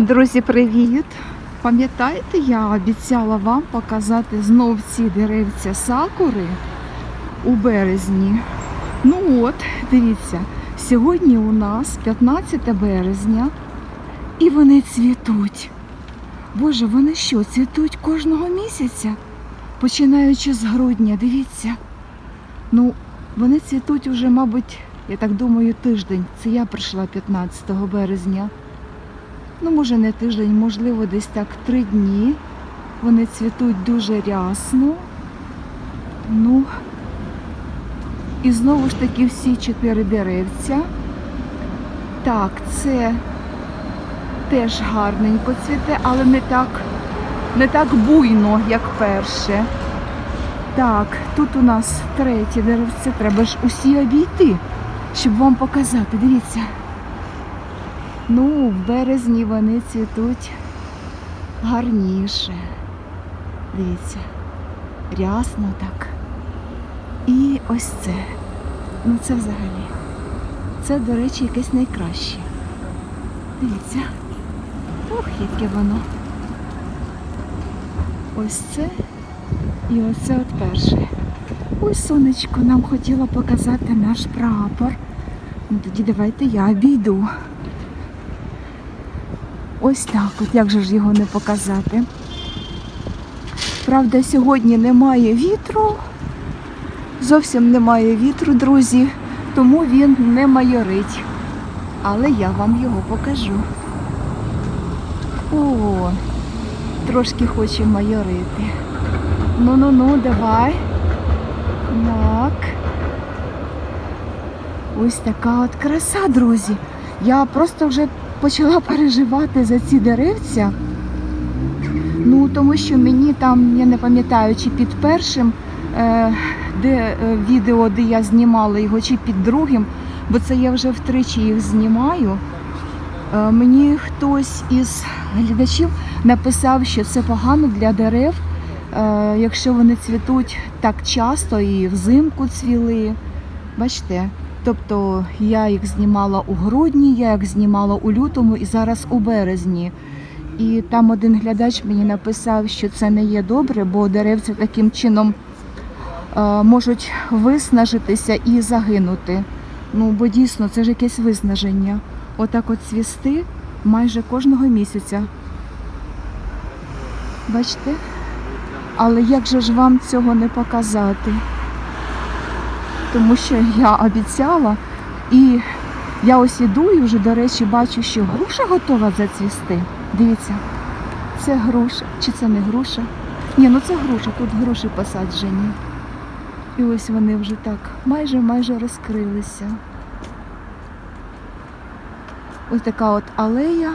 Друзі, привіт! Пам'ятаєте, я обіцяла вам показати знов ці деревця сакури у березні. Ну от, дивіться, сьогодні у нас 15 березня і вони цвітуть. Боже, вони що, цвітуть кожного місяця? Починаючи з грудня, дивіться. Ну, вони цвітуть уже, мабуть, я так думаю, тиждень. Це я прийшла 15 березня. Ну, може, не тиждень, можливо, десь так три дні. Вони цвітуть дуже рясно. Ну, і знову ж таки всі чотири деревця. Так, це теж гарненько цвіте, але не так, не так буйно, як перше. Так, тут у нас третє деревце. Треба ж усі обійти, щоб вам показати. Дивіться. Ну, в березні вони цвітуть гарніше. Дивіться, рясно так. І ось це. Ну це взагалі. Це, до речі, якесь найкраще. Дивіться. Ох, яке воно. Ось це і оце от перше. Ось сонечко нам хотіло показати наш прапор. Ну тоді давайте я обійду. Ось так, от як же ж його не показати. Правда, сьогодні немає вітру, зовсім немає вітру, друзі, тому він не майорить. Але я вам його покажу. О, трошки хоче майорити. Ну-ну-ну, давай. Так. Ось така от краса, друзі. Я просто вже почала переживати за ці деревця. Ну, тому що мені там, я не пам'ятаю, чи під першим е, де, е, відео, де я знімала його, чи під другим, бо це я вже втричі їх знімаю. Е, мені хтось із глядачів написав, що це погано для дерев, е, якщо вони цвітуть так часто і взимку цвіли. Бачите? Тобто я їх знімала у грудні, я їх знімала у лютому і зараз у березні. І там один глядач мені написав, що це не є добре, бо деревця таким чином е, можуть виснажитися і загинути. Ну, бо дійсно це ж якесь виснаження. Отак от цвісти майже кожного місяця. Бачите? Але як же ж вам цього не показати? Тому що я обіцяла. І я ось іду і вже, до речі, бачу, що груша готова зацвісти. Дивіться, це груша. Чи це не груша? Ні, ну це груша, тут груші посаджені. І ось вони вже так майже-майже розкрилися. Ось така от алея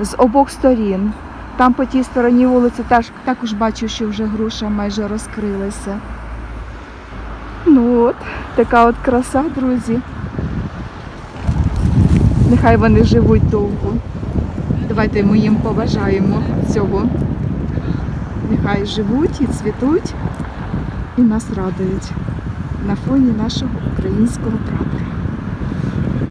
з обох сторін. Там по тій стороні вулиці також бачу, що вже груша майже розкрилася. Ну от, така от краса, друзі. Нехай вони живуть довго. Давайте ми їм побажаємо цього. Нехай живуть і цвітуть і нас радують на фоні нашого українського права.